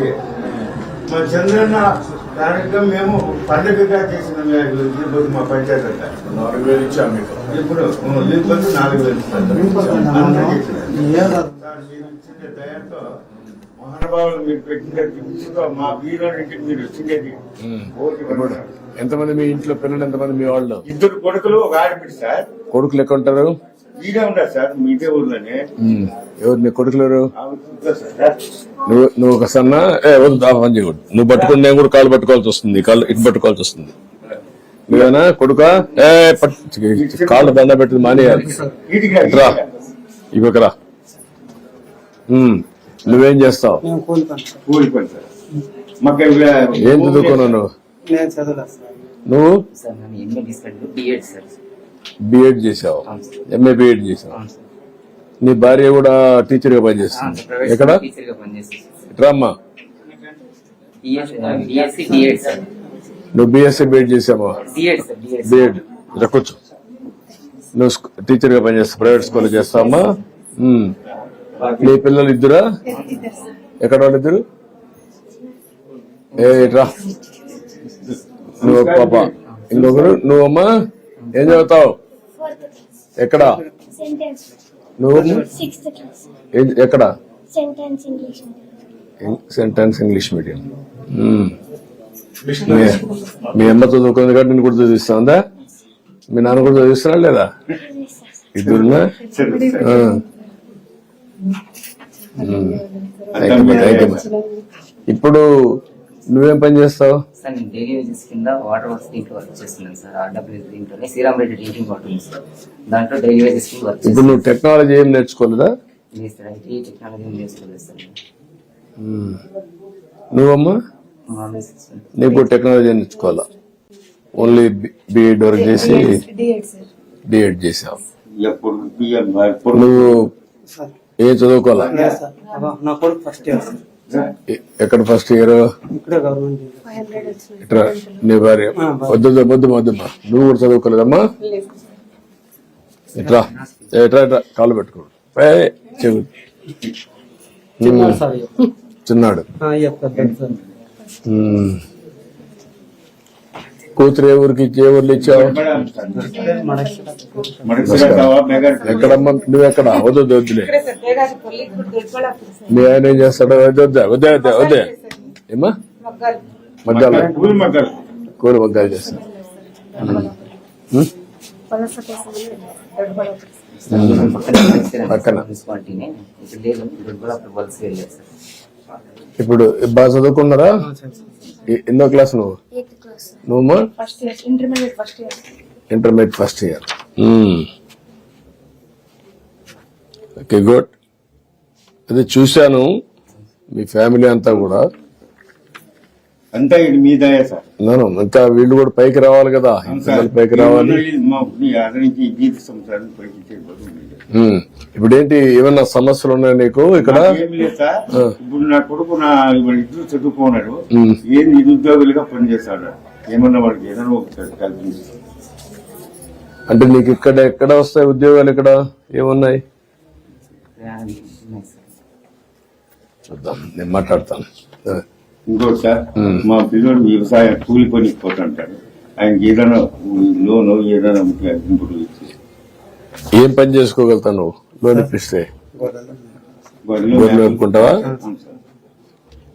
పిలిచి మా చంద్రన్న కార్యక్రమం మేము పండుగగా చేసిన తిరుపతి మా పంచాయతీ. నాలుగు వేలు ఇచ్చాం మీకు. ఇప్పుడు నాలుగు వేలు దయతో మహానుభావులు మీరు పెట్టిన మా వీరానికి మీరు ఎంతమంది మీ ఇంట్లో పిల్లలు ఎంతమంది మీ వాళ్ళు? ఇద్దరు కొడుకులు ఒక ఆడబిడ్డ సార్. కొడుకులు ఎక్కడ ఉంటారు? సార్ ఊర్లోనే. ఎవరు నీ కొడుకులు ఎవరు? నువ్వు నువ్వు ఒక సన్న ఏ వద్దు ఆ పని చేయకూడదు. నువ్వు పట్టుకుని నేను కూడా కాలు పట్టుకోవాల్సి వస్తుంది కాళ్ళు ఇటు పట్టుకోవాల్సి వస్తుంది. నువ్వేనా కొడుక? ఏ పట్టు కాళ్ళు దండ పెట్టి మానేయాలి. వీటికి రా. ఇవ్వకరా ఉమ్. నువ్వేం చేస్తావు? Sir sir. మాకు ఏం చదువుకున్నావు నువ్వు? నేను చదవలేదు సార్. నువ్వు? సార్. బిఎడ్ చేసావు. ఎంఏ బిఎడ్ చేసావు. నీ భార్య కూడా టీచర్గా పనిచేస్తుంది. ఎక్కడ? రామ్మా. నువ్వు బిఎస్సీ బిఎడ్ చేసావా? బిఎడ్ కూర్చో. నువ్వు టీచర్గా పనిచేస్తావు ప్రైవేట్ స్కూల్ చేస్తావమ్మా. నీ పిల్లలు ఇద్దరా? ఎక్కడ వాళ్ళు ఇద్దరు? ఏ రా. నువ్వు పాప. ఇంకొకరు? నువ్వమ్మా? ఏం చదువుతావు? ఎక్కడ? నువ్వు? ఎక్కడ? Sentence English sentence English medium మ్మ్. మీ- మీ అమ్మ చదువుకుంది కాబట్టి నేను కూడా చదివిస్తుందా? మీ నాన్న కూడా చదివిస్తున్నా లేదా? You, thank you. ఇప్పుడు నువ్వేం పని చేస్తావు? సార్ నేను డైలీ కింద వాటర్ వర్క్స్ దీంట్లో వర్క్ చేస్తున్నాను సార్. ఆర్డబ్ల్యూ దీంట్లోనే శ్రీరామ్ రెడ్డి డ్రింకింగ్ వాటర్ ఉంది సార్. దాంట్లో డైలీ వేజెస్ కింద వర్క్ ఇప్పుడు చేస్తున్నాను. నువ్వు టెక్నాలజీ ఏం నేర్చుకోలేదా? లేదు సార్ ఐటీ టెక్నాలజీ నేర్చుకోలేదు సార్. మ్మ్. నువ్వమ్మా? నీకు టెక్నాలజీ నేర్చుకోవాలా? ఓన్లీ బిఎడ్ వరకు చేసి డిఎడ్ చేసావు. నువ్వు సార్. ఏం చదువుకోవాలా? నా కొడుకు ఫస్ట్ ఇయర్ ఎక్కడ ఫస్ట్ ఇయర్ ఇట్రా నీ భార్య. వద్దు వద్దు, వద్దు వద్దమ్మా నువ్వు కూడా చదువుకోలేదమ్మా? ఇట్రా ఏ, ఇట్రా ఇట్రా కాళ్ళు చెవు. చిన్నాడు సార్ ఇయ్య. చిన్నాడు ఆ, ఇయ్య పెద్దది సార్ ఉమ్. కూతురు ఏ ఊరికి ఇచ్చి- ఏ ఊర్లు ఇచ్చావు? ఎక్కడమ్మా? నువ్వు ఎక్కడ? వద్దు వద్దు, వద్దులే. మీ ఆయన ఏం చేస్తాడు వద్దు వద్దా వద్దే వద్దే ఏమ్మా? మగ్గాలు. కూలి మగ్గలు. కోసం పక్కన. ఇప్పుడు బాగా చదువుకున్నారా? ఎన్నో క్లాస్ నువ్వు? First year intermediate first year intermediate first year okay good అదే చూశాను. మీ ఫ్యామిలీ అంతా కూడా. అంతా ఇది మీ దయ సార్. నేను ఇంకా వీళ్ళు కూడా పైకి రావాలి కదా. పైకి రావాలి. ఉమ్. ఇప్పుడు ఏంటి ఏమన్నా సమస్యలు ఉన్నాయి నీకు ఇక్కడ. ఇప్పుడు నా కొడుకు నా ఇద్దరు చదువుకున్నాడు. ఉమ్. ఏం నిరుద్యోగులుగా పనిచేస్తాడు ఏమన్నా వాడికి ఏదైనా అంటే నీకు ఇక్కడ ఎక్కడ వస్తాయి ఉద్యోగాలు ఇక్కడ? ఏమున్నాయి? చూద్దాం నేను మాట్లాడతాను. ఇంకోటి సార్ మా పిల్లడు వ్యవసాయ కూలి పనికి పోతుంటాడు. ఆయనకి ఏదైనా లోన్ ఏదైనా ఉంటే ఇంపుడు ఇచ్చి. ఏం పని చేసుకోగలుగుతావు నువ్వు? లోన్ ఇప్పిస్తే. అవును సార్.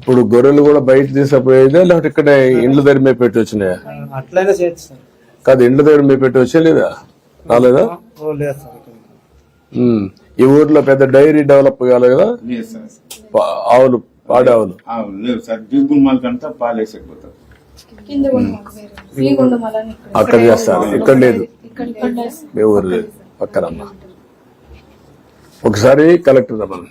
ఇప్పుడు గొర్రెలు కూడా బయట తీసుకుపోయేదా లేకపోతే ఇక్కడ ఇండ్ల దగ్గర మేము పెట్టి వచ్చినాయా? అట్లయినా చేయొచ్చు సార్. కాదు ఇండ్ల దగ్గర మేము పెట్టి వచ్చే లేదా? రాలేదా? ఓ లేదు సార్ ఇక్కడ. ఉమ్. ఈ ఊర్లో పెద్ద డైరీ డెవలప్ కాలేదు కదా? లేదు సార్ పా- ఆవులు పాడే ఆవులు. ఆ, లేదు సార్ దిగులు మాలకంతా పాలేసకపోతారు కింద కూడా మాకు వేరే. ఫ్రీగా ఉండడం వల్ల ఇక్కడ అక్కడ చేస్తారు. ఇక్కడ లేదు. ఇక్కడ ఇక్కడ మీ ఊరు లేదు. పక్కనమ్మ ఒకసారి కలెక్టర్ రమ్మని.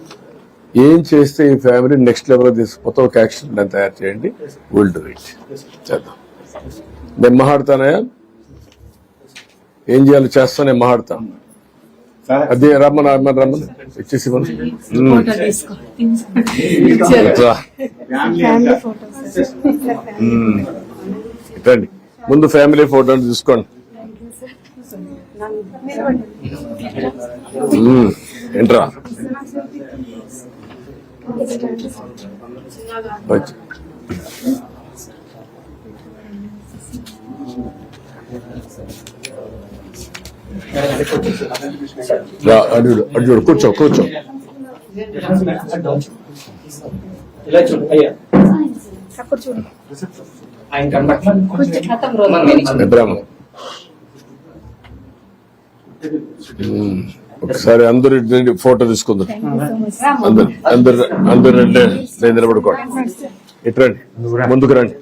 ఏం చేస్తే ఈ ఫ్యామిలీ నెక్స్ట్ లెవెల్ తీసుకుపోతే ఒక యాక్షన్ ప్లాన్ తయారు చేయండి. విల్ డూ ఇట్ చేద్దాం. నేను మాట్లాడతానయా ఏం చేయాలో? చేస్తా నేను మాట్లాడతాను సార్. అదే రమ్మని రమ్మని రమ్మని. ఇచ్చేసి. రండి ముందు ఫ్యామిలీ ఫోటో తీసుకోండి. ఏంట్రా? అటు చూడు కూర్చో కూర్చో. ఇలా చూడు అయ్యా. చూడు ఆయన కనబట్ల. ఒకసారి అందరు రండి, ఫోటో తీసుకుందాం. అందరు అందరు అందరు రండి నేను నిలబడుకోండి. ఇటు రండి ముందుకు రండి.